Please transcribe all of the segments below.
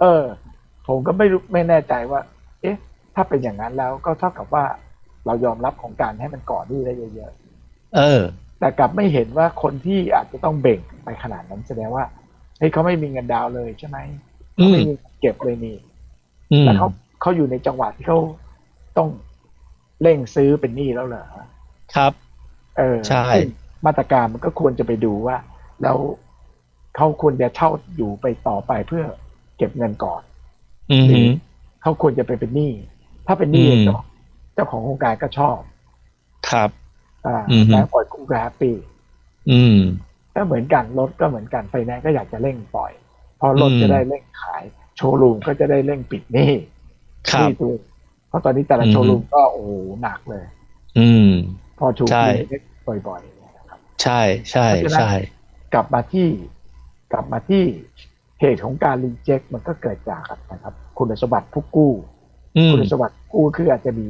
เออ ผมก็ไม่รู้ไม่แน่ใจว่า เอ๊ะ ถ้าเป็นอย่างนั้นแล้วก็เท่ากับว่าเรายอมรับของการให้มันก่อหนี้ได้เยอะเออๆแต่กลับไม่เห็นว่าคนที่อาจจะต้องเบ่งไปขนาดนั้นแสดงว่าเฮ้ยเขาไม่มีเงินดาวน์เลยใช่ไหมอืเขามไม่มีเงินเก็บเลยนี่อืมแล้วเขาเขาอยู่ในจังหวะที่เขาต้องเร่งซื้อเป็นหนี้แล้วเหรอครับ เออใช่ซึ่งมาตรการมันก็ควรจะไปดูว่า แล้วเขาควรจะเช่าอยู่ไปต่อไปเพื่อ เก็บเงินก่อนอืมฮึเขาควรจะไปเป็นหนี้ถ้าเป็นหนี้อืมเจ้าเจ้าของโครงการก็ชอบ ครับ อ่าอืมแล้วปล่อยกู้ก็แฮปปี้อืมก็เหมือนกันรถก็เหมือนกันไฟแนนซ์ก็อยากจะเร่งปล่อย พอรถอืมจะได้เร่งขาย โชว์รูมก็จะได้เร่งปิดหนี้ครัหบนี้ตัวเพราะตอนนี้แต่ละอืมโชว์รูมก็โอ้โหหนักเลย อืม พอถูกใช่เล็กบ่อยๆนะครับใช่ใช่เพราะฉะนั้นใช่กลับมาที่ กลับมาที่ เหตุของการรีเจ็คมันก็เกิดจากนะครับ คุณสมบัติผู้กู้อืมคุณสมบัติกู้คืออาจจะมี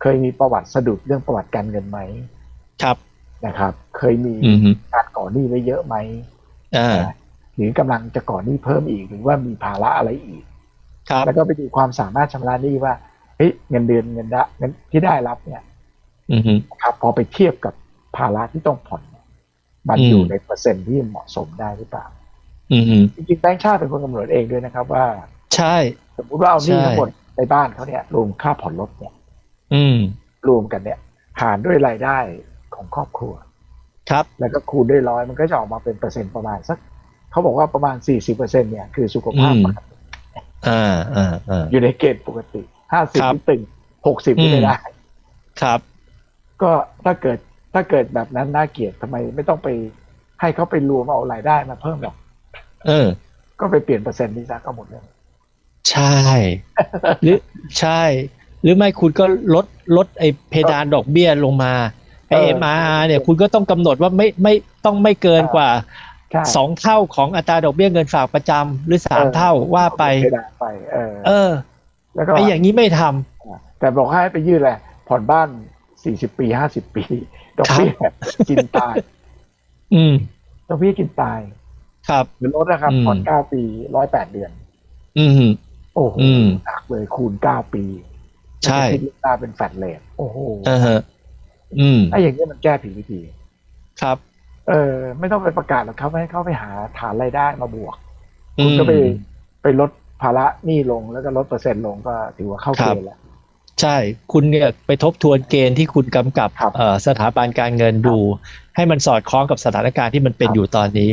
เคยมีประวัติสะดุดเรื่องประวัติการเงินไหมครับนะครับ เคยมีอืมฮึการก่อหนี้ไว้เยอะไหมอ่าหรือกำลังจะก่อหนี้เพิ่มอีกหรือว่ามีภาระอะไรอีก ครับ แล้วก็ไปดูความสามารถชำระหนี้ว่าเฮ้ยเงินเดือนเงินละเงินที่ได้รับเนี่ยอืมฮึครับ พอไปเทียบกับภาระที่ต้องผ่อนเนี่ยมันอืมอยู่ในเปอร์เซ็นต์ที่เหมาะสมได้หรือเปล่าอืมฮึ จริงๆแบงค์ชาติเป็นคนกำหนดเองด้วยนะครับ ว่า ใช่ สมมติว่าเอาหนี้ใช่ทั้งหมดในบ้านเขาเนี่ยรวมค่าผ่อนรถเนี่ย อืม รวมกันเนี่ยหารด้วยรายได้ของครอบครัว ครับ แล้วก็คูณด้วยร้อยมันก็จะออกมาเป็นเปอร์เซ็นต์ประมาณสักเขาบอกว่าประมาณ40เปอร์เซ็นเนี่ยคือสุขภาพอืมปกติอ่าอ่าอ่าอยู่ในเกณฑ์ปกติ50ครับที่ตึง60ที่อืมไม่ได้ ครับ ก็ถ้าเกิดถ้าเกิดแบบนั้นน่าเกลียดทำไมไม่ต้องไปให้เขาไปรวมเอารายได้มาเพิ่มหรอก เออ ก็ไปเปลี่ยนเปอร์เซ็นต์นี้ซะก็หมดเลยใช่ หรือใช่ หรือไม่คุณก็ลดลดไอ้เพดานดอกเบี้ยลงมาไอ้เออ MRR เนี่ยคุณก็ต้องกำหนดว่าไม่ไม่ต้องไม่เกินกว่าใช่สองเท่าของอัตราดอกเบี้ยเงินฝากประจำหรือสามเออเท่าว่าไปเพดานไปเออเออ แล้วก็ไอ้อย่างนี้ไม่ทำแต่บอกให้ไปยื่นแหละผ่อนบ้าน40ปี50ปีดอกเบี้ยกินตาย อืมดอกเบี้ยกินตาย ครับ หรือรถนะครับอืมผ่อน9ปี108เดือน อืมโอ้โหอืมหนักเลยคูณ9ปีใช่มันจะคิดตาเป็นแฟลตเลทโอ้โหเออฮะอืมไอ้อย่างนี้ยมันแก้ผิดวิธีครับ เออ ไม่ต้องไปประกาศหรอกครับให้เขาไปหาฐานรายได้มาบวกอืคุณมก็ไปไปลดภาระหนี้ลงแล้วก็ลดเปอร์เซ็นต์ลงก็ถือว่าเข้าครัเกบณฑ์แล้วใช่คุณเนี่ยไปทบทวนเกณฑ์ที่คุณกำกับครับเอ่อสถาบันการเงินดู ให้มันสอดคล้องกับสถานการณ์ที่มันเป็นครับอยู่ตอนนี้